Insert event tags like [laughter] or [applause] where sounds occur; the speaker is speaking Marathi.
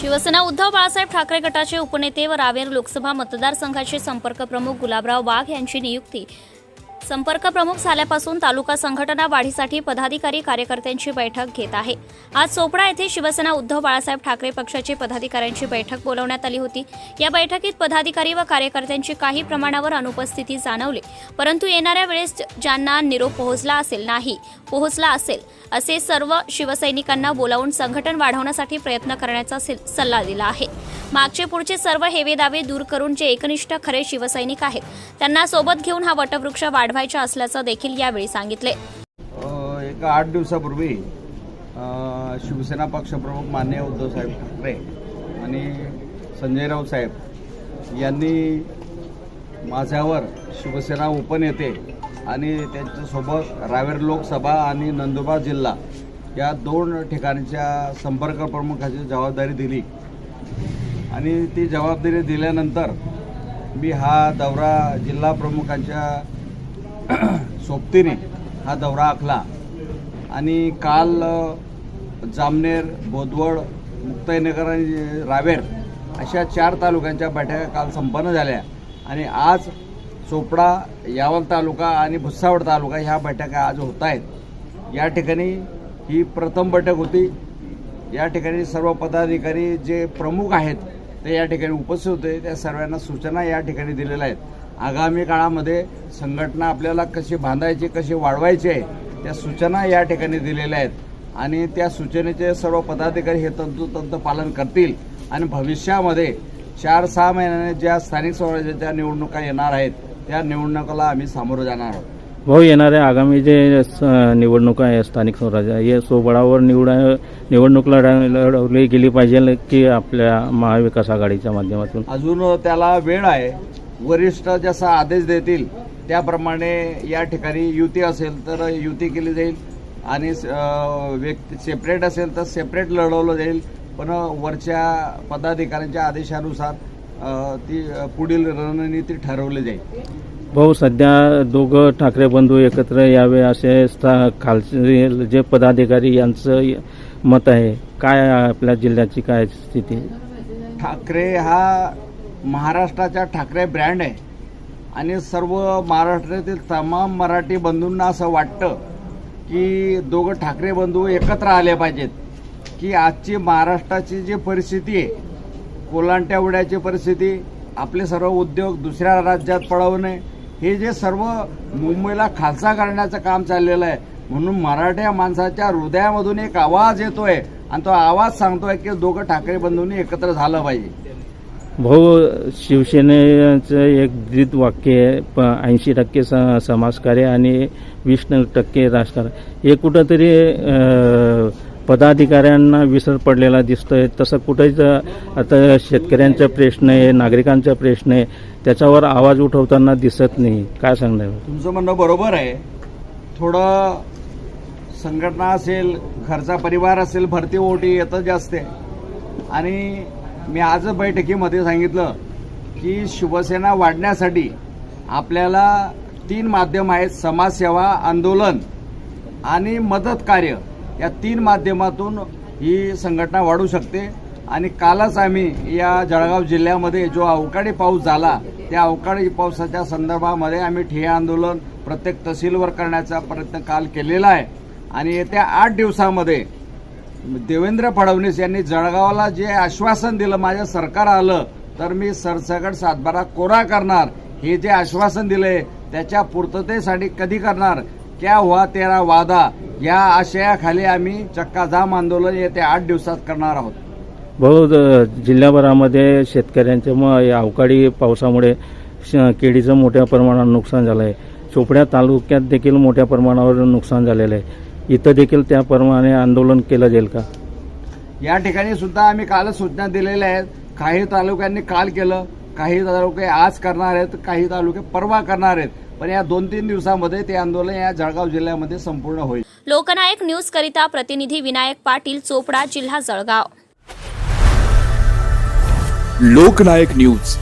शिवसेना उद्धव बाळासाहेब ठाकरे गटाचे उपनेते व रावेर लोकसभा मतदारसंघाचे संपर्क प्रमुख गुलाबराव वाघ यांची नियुक्ती. संपर्क प्रमुख झाल्यापासून तालुका संघटना वाढीसाठी पदाधिकारी कार्यकर्त्यांची बैठक घेत आहे. आज चोपडा येथे शिवसेना उद्धव बाळासाहेब ठाकरे पक्षाचे पदाधिकाऱ्यांची बैठक बोलवण्यात आली होती. या बैठकीत पदाधिकारी व कार्यकर्त्यांची काही प्रमाणावर अनुपस्थिती जाणवली. परंतु येणाऱ्या वेळेस ज्यांना निरोप पोहोचला असेल नाही पोहोचला असेल असे सर्व शिवसैनिकांना बोलावून संघटन वाढवण्यासाठी प्रयत्न करण्याचा सल्ला दिला आहे. मागचे पुढचे सर्व हेवे दावे दूर करून जे एकनिष्ठ खरे शिवसैनिक आहेत त्यांना सोबत घेऊन हा वटवृक्ष वाढवायचा असल्याचं देखील यावेळी सांगितले. अ, एक आठ दिवसापूर्वी शिवसेना पक्षप्रमुख मान्य उद्धवसाहेब ठाकरे आणि संजय राऊत साहेब यांनी माझ्यावर शिवसेना उपनेते आणि त्यांच्यासोबत रावेर लोकसभा आणि नंदुरबार जिल्हा या दोन ठिकाणच्या संपर्क प्रमुखाची जबाबदारी दिली. आणि ती जबाबदारी दिल्यानंतर मी हा दौरा जिल्हा प्रमुखांच्या [clears throat] सोबतीने हा दौरा आखला. आणि काल जामनेर बोदवड मुक्ताईनगर आणि रावेर अशा चार तालुक्यांच्या बैठका काल संपन्न झाल्या. आणि आज चोपडा यावल तालुका आणि भुसावळ तालुका ह्या बैठका आज होत आहेत. या ठिकाणी ही प्रथम बैठक होती. या ठिकाणी सर्व पदाधिकारी जे प्रमुख आहेत ते या ठिकाणी उपस्थित होते. त्या सर्वांना सूचना या ठिकाणी दिलेल्या आहेत. आगामी काळामध्ये संघटना आपल्याला कशी बांधायची कशी वाढवायची आहे त्या सूचना या ठिकाणी दिलेल्या आहेत. आणि त्या सूचनेचे सर्व पदाधिकारी हे तंतोतंत पालन करतील. आणि भविष्यामध्ये चार सहा महिन्याने ज्या स्थानिक स्वराज्याच्या निवडणुका येणार आहेत त्या निवडणुकाला आम्ही सामोरं जाणार आहोत. भाऊ येणाऱ्या आगामी जे निवडणुका आहे स्थानिक स्वराज्य हे सोबळावर निवडा निवडणूक लढा लढवली गेली पाहिजे की आपल्या महाविकास आघाडीच्या माध्यमातून? अजून त्याला वेळ आहे. वरिष्ठ जसा आदेश देतील त्याप्रमाणे या ठिकाणी युती असेल तर युती केली जाईल. आणि व्यक्ती सेपरेट असेल तर सेपरेट लढवलं जाईल. पण वरच्या पदाधिकाऱ्यांच्या आदेशानुसार ती पुढील रणनीती ठरवली जाईल. भाऊ सध्या दोघं ठाकरे बंधू एकत्र यावे असे स्था- खालचे जे पदाधिकारी यांचं मत आहे काय आपल्या जिल्ह्याची काय स्थिती? ठाकरे हा महाराष्ट्राचा ठाकरे ब्रँड आहे. आणि सर्व महाराष्ट्रातील तमाम मराठी बंधूंना असं वाटतं की दोघं ठाकरे बंधू एकत्र आले पाहिजेत की आजची महाराष्ट्राची जी परिस्थिती आहे कोलांट्या उड्याची परिस्थिती आपले सर्व उद्योग दुसऱ्या राज्यात पळवणे हे जे सर्व मुंबईला खालसा करण्याचं काम चाललेलं आहे म्हणून मराठ्या माणसाच्या हृदयामधून एक आवाज येतोय आणि तो आवाज सांगतोय की दोघं ठाकरे बंधूंनी एकत्र झालं पाहिजे. भाऊ शिवसेनेचं एक द्वित वाक्य आहे ऐंशी टक्के स- समाजकार्य आणि वीस टक्के राजकारण हे कुठंतरी पदाधिकाऱ्यांना विसर पडलेला दिसतोय. तसं कुठेच आता शेतकऱ्यांचा प्रश्न आहे नागरिकांचा प्रश्न आहे त्याच्यावर आवाज उठवताना दिसत नाही. काय सांगणार तुमचं म्हणणं बरोबर आहे. थोडं संघटना असेल घरचा परिवार असेल भरती ओटी येतं जास्त आहे. आणि मी आज बैठकीमध्ये सांगितलं की शिवसेना वाढण्यासाठी आपल्याला तीन माध्यम आहेत. समाजसेवा आंदोलन आणि मदत कार्य. या तीन माध्यमातून ही संघटना वाढू शकते. आणि कालच आम्ही या जळगाव जिल्ह्यामध्ये जो अवकाळी पाऊस झाला त्या अवकाळी पावसाच्या संदर्भामध्ये आम्ही ठिय्या आंदोलन प्रत्येक तहसीलवर करण्याचा प्रयत्न काल केलेला आहे. आणि येत्या आठ दिवसामध्ये देवेंद्र फडणवीस यांनी जळगावला जे आश्वासन दिलं माझं सरकार आलं तर मी सरसकट सातबारा कोरा करणार. हे जे आश्वासन दिले त्याच्या पूर्ततेसाठी कधी करणार? क्या हुआ तेरा वादा? या आशयाखाली आम्ही चक्काजाम आंदोलन येत्या आठ दिवसात करणार आहोत. भाऊ जिल्ह्याभरामध्ये शेतकऱ्यांच्या मग या अवकाळी पावसामुळे श- केळीचं मोठ्या प्रमाणात नुकसान झालं आहे चोपड्या तालुक्यात देखील मोठ्या प्रमाणावर नुकसान झालेलं आहे. इथं देखील त्याप्रमाणे आंदोलन केलं जाईल का? या ठिकाणी सुद्धा आम्ही कालच सूचना दिलेल्या आहेत. काही तालुक्यांनी काल केलं काही तालुके आज करणार आहेत काही तालुके परवा करणार आहेत. पण या दोन तीन दिवसामध्ये ते आंदोलन या जळगाव जिल्ह्यामध्ये संपूर्ण होईल. लोकनायक न्यूज करिता प्रतिनिधी विनायक पाटील चोपडा जिल्हा जळगाव. लोकनायक न्यूज.